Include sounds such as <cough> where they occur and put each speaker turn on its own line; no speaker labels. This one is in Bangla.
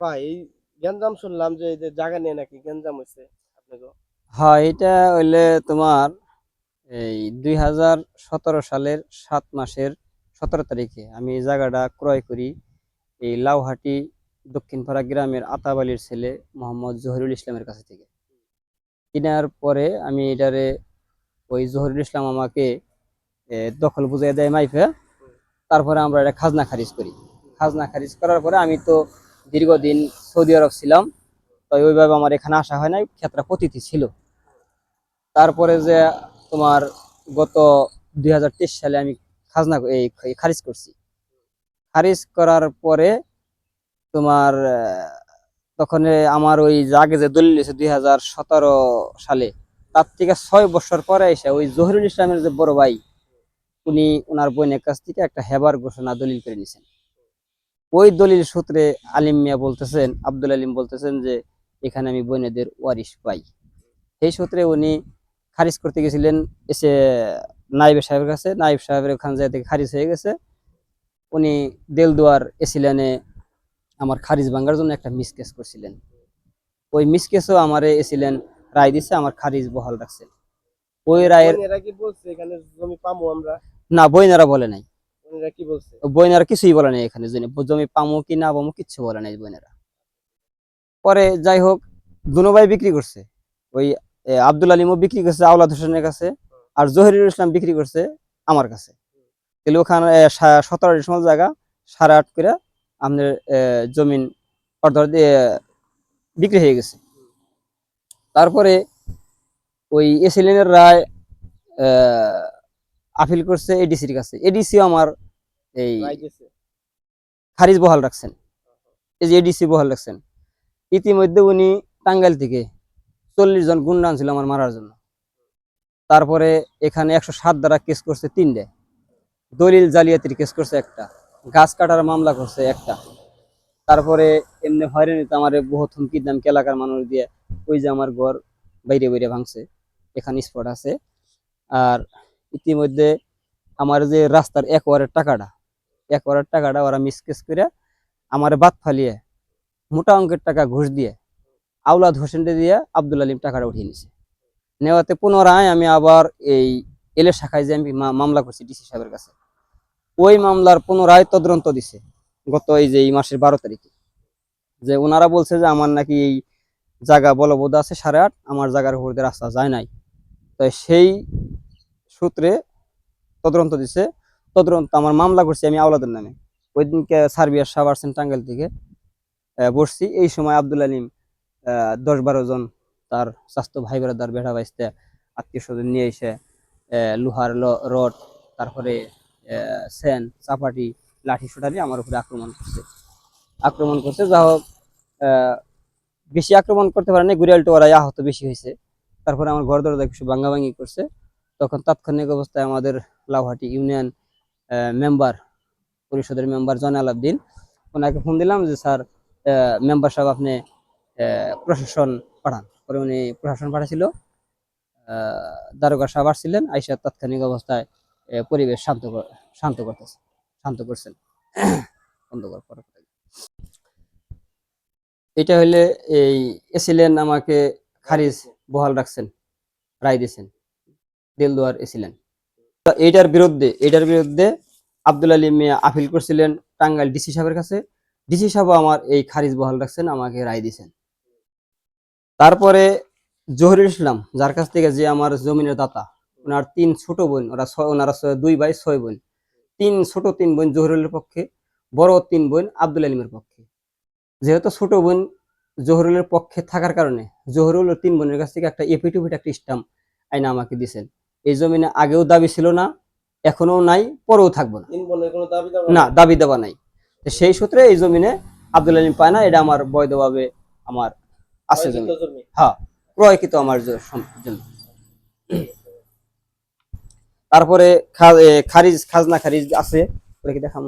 ভাই এই গেঞ্জাম শুনলাম যে এই যে জায়গা নিয়ে নাকি গেঞ্জাম হয়েছে আপনাকে।
হ্যাঁ এটা হইলে তোমার এই দুই হাজার সতেরো সালের সাত মাসের সতেরো তারিখে আমি এই জায়গাটা ক্রয় করি। এই লাউহাটি দক্ষিণপাড়া গ্রামের আতাবালির ছেলে মোহাম্মদ জহিরুল ইসলামের কাছে থেকে। কেনার পরে আমি এটারে ওই জহিরুল ইসলাম আমাকে দখল বুঝিয়ে দেয় মাইফে। তারপরে আমরা এটা খাজনা খারিজ করি। খাজনা খারিজ করার পরে আমি তো দীর্ঘদিন সৌদি আরব ছিলাম তাই ওইভাবে আমার এখানে আসা হয় নাই, ক্ষেত্রে পতিথি ছিল। তারপরে যে তোমার গত দুই হাজার তেইশ সালে আমি খাজনা এই খারিজ করছি। খারিজ করার পরে তোমার তখন আমার ওই আগে যে দলিল হয়েছে দুই সালে, তার থেকে ছয় বছর পরে এসে ওই জহিরুল ইসলামের যে বড় ভাই, উনি ওনার বোনের কাছ থেকে একটা হেবার ঘোষণা দলিল করে নিছেন ওই দলিল সূত্রে আলিম মিয়া বলতেছেন আব্দুল আলিম বলতেছেন যে এখানে আমি বোনেদের ওয়ারিশ পাই। সেই সূত্রে উনি খারিজ করতে গেছিলেন এসে নাইব সাহেবের কাছে নাইব সাহেবের ওখান যায় থেকে খারিজ হয়ে গেছে। উনি দেলদুয়ার এসিলেনে আমার খারিজ ভাঙ্গার জন্য একটা মিস কেস করছিলেন। ওই মিস কেসও আমারে এসিলেন রায় দিছে আমার খারিজ বহাল রাখছে। ওই রায়ের
এরা কি বলছে এখানে জমি পামু আমরা?
না বইনারা বলে নাই। বইনারা কিছুই বলে নাই এখানে জমি পামো কি না পামো কিচ্ছু বলে নাই বইনারা পরে যাই হোক দুনোভাই বিক্রি করছে। ওই আব্দুল আলিমও বিক্রি করছে আওলাদ হোসেনের কাছে, আর জহিরুল ইসলাম বিক্রি করছে আমার কাছে। ওখানে সতেরো ডিসমাল জায়গা, সাড়ে আট করে আপনার জমিন অর্ধ বিক্রি হয়ে গেছে। তারপরে ওই এসিলিনের রায় আপিল করছে এডিসির কাছে। এডিসিও আমার এই খারিজ বহাল রাখছেন। এই যে এডিসি বহাল রাখছেন। ইতিমধ্যে উনি টাঙ্গাইল থেকে চল্লিশ জন গুন্ডা আনছিল আমার মারার জন্য। তারপরে এখানে একশো সাত দ্বারা কেস করছে তিনটে। দলিল জালিয়াতির কেস করছে একটা। গাছ কাটার মামলা করছে একটা। তারপরে এমনি হয়রানিতে আমার বহুত হুমকি দাম এলাকার মানুষ দিয়ে। ওই যে আমার ঘর বাইরে বাইরে ভাঙছে। এখানে স্পট আছে। আর ইতিমধ্যে আমার যে রাস্তার এক ওয়ারের টাকাটা এক ওয়ারের টাকাটা ওরা মিসকেস করে আমার বাদ ফালিয়ে মোটা অঙ্কের টাকা ঘুষ দিয়ে আউলাদ হোসেনকে দিয়ে আব্দুল আলিম টাকাটা উঠিয়ে নিছে। নেওয়াতে পুনরায় আমি আবার এই এলে শাখায় যে আমি মামলা করছি ডিসি সাহেবের কাছে, ওই মামলার পুনরায় তদন্ত দিছে গত এই যে এই মাসের বারো তারিখে। যে ওনারা বলছে যে আমার নাকি এই জায়গা বলবৎ আছে সাড়ে আট, আমার জায়গার উপর রাস্তা যায় নাই। তো সেই সূত্রে তদন্ত দিছে। তদন্ত আমার মামলা করছি আমি আওলাদের নামে। ওই দিনকে সার্বিয়ার সাহেব আসছেন টাঙ্গাইল থেকে বসছি। এই সময় আব্দুল আলিম দশ বারো জন তার স্বাস্থ্য ভাই বেড়াদার বেড়া বাইসতে, আত্মীয় স্বজন নিয়ে এসে লোহার রড, তারপরে সেন, চাপাটি, লাঠি সোটা দিয়ে আমার উপরে আক্রমণ করছে। আক্রমণ করছে, যা হোক বেশি আক্রমণ করতে পারে না গুড়িয়াল টোয়ারা আহত বেশি হয়েছে। তারপরে আমার ঘর দরজা কিছু ভাঙ্গাভাঙ্গি করছে। তখন তাৎক্ষণিক অবস্থায় আমাদের লাউহাটি ইউনিয়ন মেম্বার, পরিষদের মেম্বার জয়নাল আবদিন, ওনাকে ফোন দিলাম যে, স্যার মেম্বার সাহেব আপনি প্রশাসন পাঠান। পরে উনি প্রশাসন পাঠাছিল দারোগা সাহেব আসছিলেন, আইসা তাৎক্ষণিক অবস্থায় পরিবেশ শান্ত শান্ত করতেছে, শান্ত করছেন। <coughs> বন্ধ কর পরে। কথা বলি। এটা হইলে এই এসিলেন আমাকে খারিজ বহাল রাখছেন, রায় দিয়েছেন দেলদুয়ার এসিলেন তো এইটার বিরুদ্ধে এটার বিরুদ্ধে আব্দুল আলী মিয়া আপিল করছিলেন টাঙ্গাইল ডিসি সাহেবের কাছে। ডিসি সাহেব আমার এই খারিজ বহাল রাখছেন, আমাকে রায় দিয়েছেন। তারপরে জহিরুল ইসলাম, যার কাছ থেকে যে আমার জমিনের দাতা, ওনার তিন ছোট বোন, ওরা ছয়, ওনারা দুই ভাই, ছয় বোন। তিন ছোট, তিন বোন জহরুলের পক্ষে, বড় তিন বোন আব্দুল আলিমের পক্ষে। যেহেতু ছোট বোন জহরুলের পক্ষে থাকার কারণে, জহরুল ও তিন বোনের কাছ থেকে একটা এপিটুপিট একটা স্টাম্প আইনা আমাকে দিয়েছেন। এই জমিনে আগেও দাবি ছিল না এখনও নাই পরেও থাকব না। না দাবি দেওয়া নাই। সেই সূত্রে এই জমিনে আব্দুল আলিম পায় না এটা আমার বৈধভাবে আমার আছে জমি। হ্যাঁ ক্রয়কৃত আমার জমি। তারপরে খারিজ খাজনা খারিজ আছে ওটা কি দেখাম